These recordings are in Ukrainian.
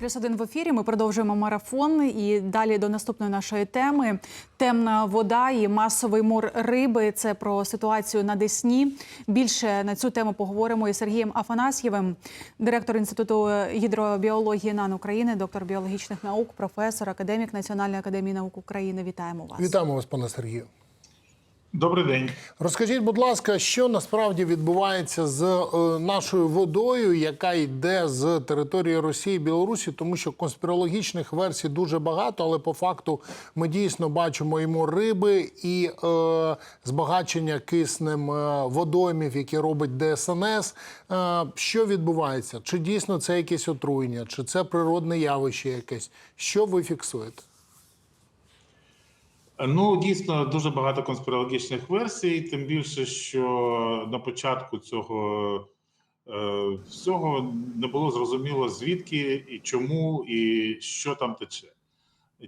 Плюс один в ефірі. Ми продовжуємо марафон і далі до наступної нашої теми. Темна вода і масовий мор риби. Це про ситуацію на Десні. Більше на цю тему поговоримо із Сергієм Афанасьєвим, директор інституту гідробіології НАН України, доктор біологічних наук, професор, академік Національної академії наук України. Вітаємо вас. Вітаємо вас, пане Сергію. Добрий день. Розкажіть, будь ласка, що насправді відбувається з е, нашою водою, яка йде з території Росії і Білорусі, тому що конспірологічних версій дуже багато, але по факту ми дійсно бачимо і риби, і е, збагачення киснем е, водоймів, які робить ДСНС. Е, що відбувається? Чи дійсно це якесь отруєння, чи це природне явище якесь? Що ви фіксуєте? Ну дійсно дуже багато конспірологічних версій, тим більше, що на початку цього е, всього не було зрозуміло звідки і чому, і що там тече.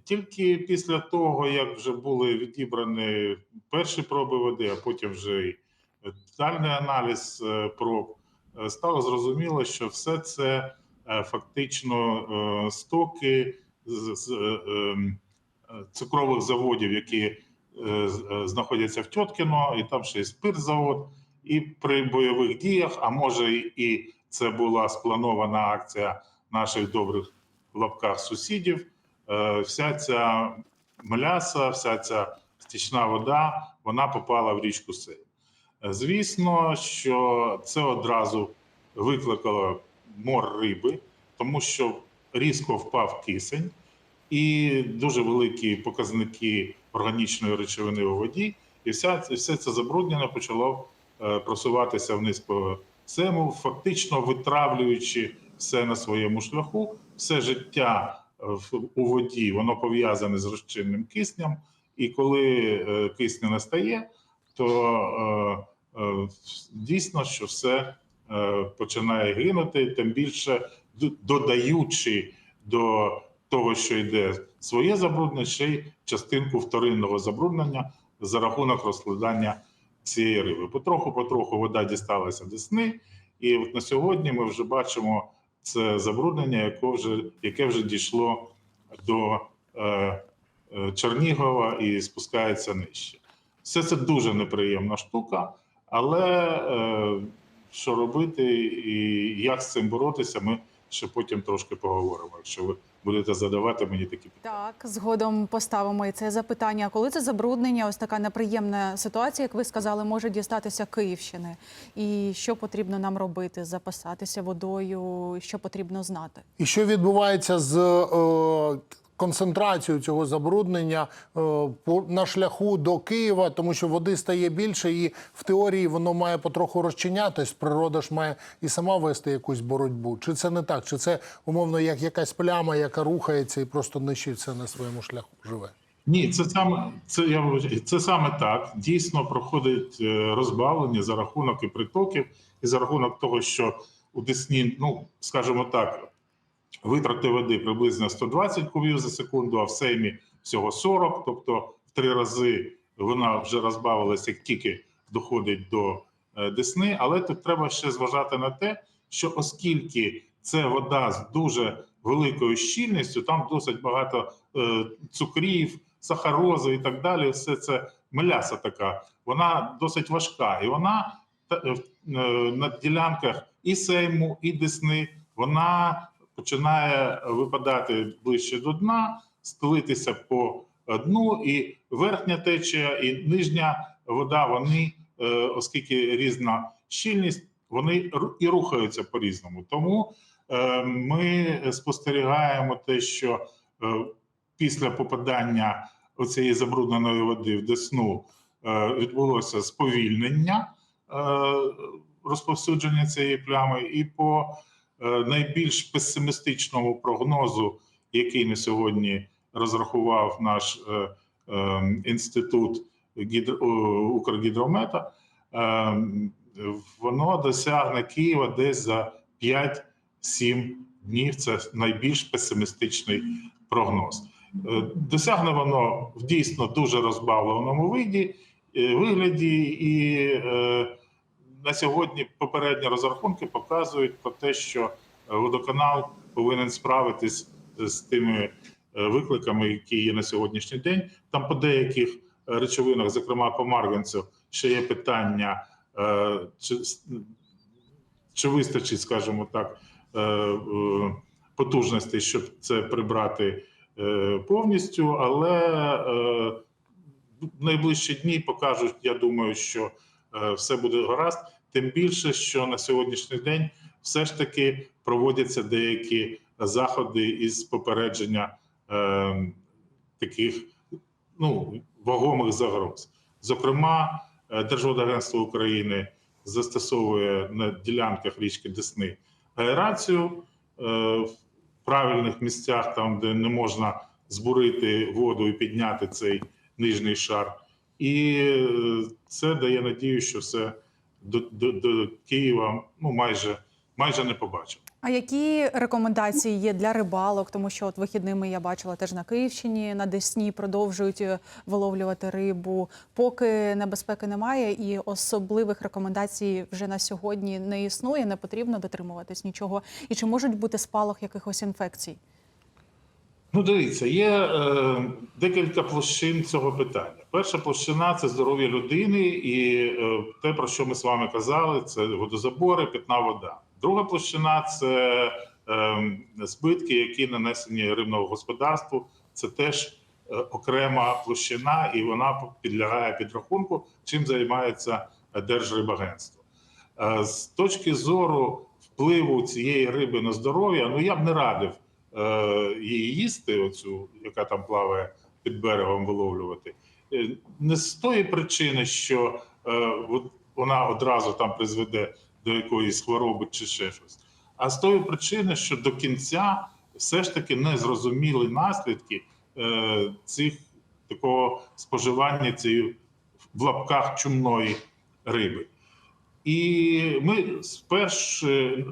Тільки після того, як вже були відібрані перші проби води, а потім вже й детальний аналіз е, проб, е, стало зрозуміло, що все це е, фактично е, стоки з. з е, ем, цукрових заводів, які е, е, знаходяться в Тьоткіно, і там ще й спиртзавод. І при бойових діях, а може, і це була спланована акція наших добрих в лапках сусідів. е, Вся ця мляса, вся ця стічна вода, вона попала в річку Сейм. Е, Звісно, що це одразу викликало мор риби, тому що різко впав кисень і дуже великі показники органічної речовини у воді, і вся все це забруднення почало е, просуватися вниз по цему, фактично витравлюючи все на своєму шляху, все життя е, у воді воно пов'язане з розчинним киснем, і коли е, кисню не стає, то дійсно, що все починає гинути, тим більше додаючи до того, що йде своє забруднення, ще й частинку вторинного забруднення за рахунок розкладання цієї риби. Потроху, потроху вода дісталася Десни, і от на сьогодні ми вже бачимо це забруднення, яке вже, яке вже дійшло до е, е, Чернігова і спускається нижче. Все це дуже неприємна штука, але е, що робити і як з цим боротися, ми ще потім трошки поговоримо, якщо ви будете задавати мені такі питання. Так, згодом поставимо і це запитання. Коли це забруднення, ось така неприємна ситуація, як ви сказали, може дістатися Київщини. І що потрібно нам робити? Запасатися водою, що потрібно знати? І що відбувається з е, концентрацією цього забруднення е, по, на шляху до Києва, тому що води стає більше, і в теорії воно має потроху розчинятись. Природа ж має і сама вести якусь боротьбу. Чи це не так? Чи це умовно як якась пляма, яка рухається і просто нищить все на своєму шляху живе? Ні, це саме це я це саме так. Дійсно проходить е, розбавлення за рахунок і притоків, і за рахунок того, що у Десні, ну скажімо так, витрати води приблизно 120 кубів за секунду, а в Сеймі всього 40, тобто в три рази вона вже розбавилася, як тільки доходить до е, Десни. Але тут треба ще зважати на те, що оскільки це вода з дуже великою щільністю, там досить багато е, цукрів, сахарози і так далі. Все це меляса така, вона досить важка, і вона е, на ділянках і Сейму, і Десни вона починає випадати ближче до дна, стелитися по дну, і верхня течія, і нижня вода. Вони, е, оскільки різна щільність, вони і рухаються по різному. Тому е, ми спостерігаємо те, що е, після попадання оцієї забрудненої води в десну відбулося сповільнення розповсюдження цієї плями, і по найбільш песимістичному прогнозу, який на сьогодні розрахував наш е, е, інститут гідро, Укргідромета, е, воно досягне Києва десь за 5-7 днів. Це найбільш песимістичний прогноз. Е, Досягне воно в дійсно дуже розбавленому виді, е, вигляді, і е, на сьогодні попередні розрахунки показують про те, що е, водоканал повинен справитись з тими е, викликами, які є на сьогоднішній день. Там по деяких е, речовинах, зокрема по марганцю, ще є питання, чи, чи вистачить, скажімо так, потужностей, щоб це прибрати повністю, але в найближчі дні покажуть, я думаю, що все буде гаразд. Тим більше, що на сьогоднішній день все ж таки проводяться деякі заходи із попередження е, таких ну, вагомих загроз. Зокрема, е, Держводагентство України застосовує на ділянках річки Десни аерацію е, в правильних місцях, там де не можна збурити воду і підняти цей нижній шар. І е, це дає надію, що все до, до, до Києва ну майже майже не побачимо. А які рекомендації є для рибалок? Тому що от вихідними я бачила теж на Київщині, на Десні продовжують е, виловлювати рибу. Поки небезпеки немає, і особливих рекомендацій вже на сьогодні не існує, не потрібно дотримуватись нічого. І чи можуть бути спалах якихось інфекцій? Ну, дивіться, є е, декілька площин цього питання. Перша площина це здоров'я людини, і е, те, про що ми з вами казали, це водозабори, питна вода. Друга площина це е, збитки, які нанесені рибному господарству. Це теж е, окрема площина, і вона підлягає підрахунку, чим займається Держрибагентство. Е, з точки зору впливу цієї риби на здоров'я, ну я б не радив її їсти, оцю, яка там плаває під берегом, виловлювати. Е, Не з тої причини, що е, вона одразу там призведе до якоїсь хвороби чи ще щось, а з тої причини, що до кінця все ж таки не зрозуміли наслідки е, цих такого споживання цієї в лапках чумної риби. І ми сперш,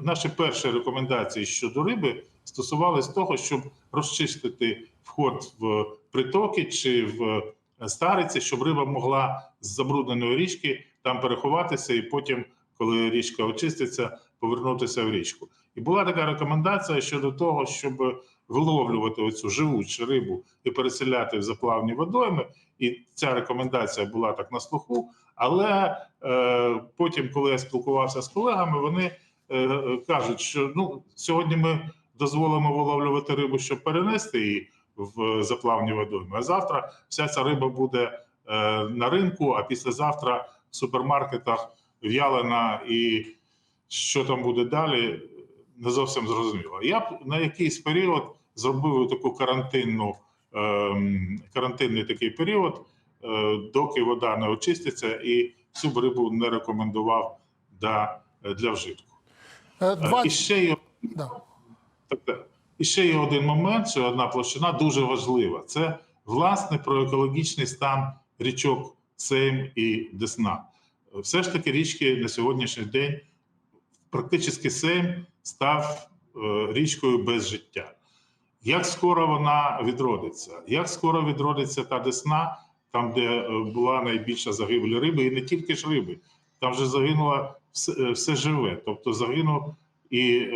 наші перші рекомендації щодо риби стосувалися того, щоб розчистити вход в притоки чи в стариці, щоб риба могла з забрудненої річки там переховатися, і потім, коли річка очиститься, повернутися в річку. І була така рекомендація щодо того, щоб виловлювати оцю живучу рибу і переселяти в заплавні водойми. І ця рекомендація була так на слуху. Але е, потім, коли я спілкувався з колегами, вони е, кажуть, що ну сьогодні ми дозволимо виловлювати рибу, щоб перенести її в заплавні водойми. А завтра вся ця риба буде е, на ринку, а післязавтра в супермаркетах в'ялена і що там буде далі, не зовсім зрозуміло. Я б на якийсь період зробив таку карантинну, ем, карантинний такий період, е, доки вода не очиститься, і цю рибу не рекомендував для, для вжитку. Е, Е, Два... І ще є Да. І ще є один момент, що одна площина дуже важлива. Це власне про екологічний стан річок Сейм і Десна. Все ж таки, річки на сьогоднішній день практично Сейм став е, річкою без життя. Як скоро вона відродиться? Як скоро відродиться та Десна, там, де е, була найбільша загибель риби, і не тільки ж риби, там вже загинуло все, е, все живе. Тобто загинув і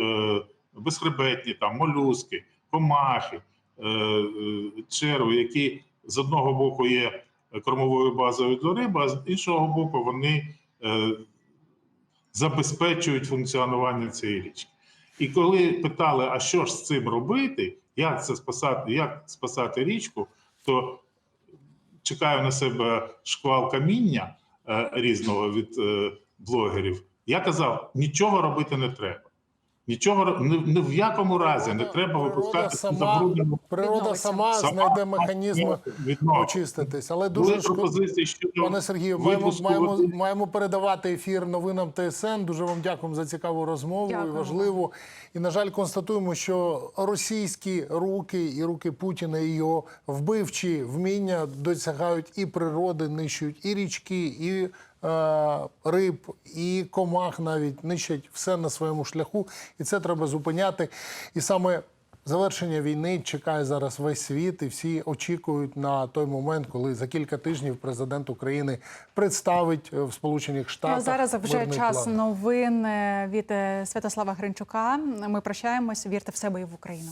безхребетні, там молюски, комахи, е, е, черви, які з одного боку є кормовою базою для риби, а з іншого боку, вони е, забезпечують функціонування цієї річки. І коли питали, а що ж з цим робити, як це спасати, як спасати річку, то чекаю на себе шквал каміння різного від блогерів. Я казав, нічого робити не треба. Нічого ні в якому разі не треба Природа випускати сама- забруднену Природа сама Сама знайде механізми відновлення. очиститись. Але дуже пропозиції щодо Пане Сергію, маємо, маємо, маємо передавати ефір новинам ТСН. Дуже вам дякуємо за цікаву розмову і важливу. І, на жаль, констатуємо, що російські руки і руки Путіна і його вбивчі вміння досягають і природи, нищують і річки, і риб, і комах навіть нищать все на своєму шляху. І це треба зупиняти. І саме Завершення війни чекає зараз весь світ, і всі очікують на той момент, коли за кілька тижнів президент України представить е, в Сполучених Ну, Штатах а зараз вже час план. новин е, від е, Святослава Гринчука. Ми прощаємось. Вірте в себе і в Україну.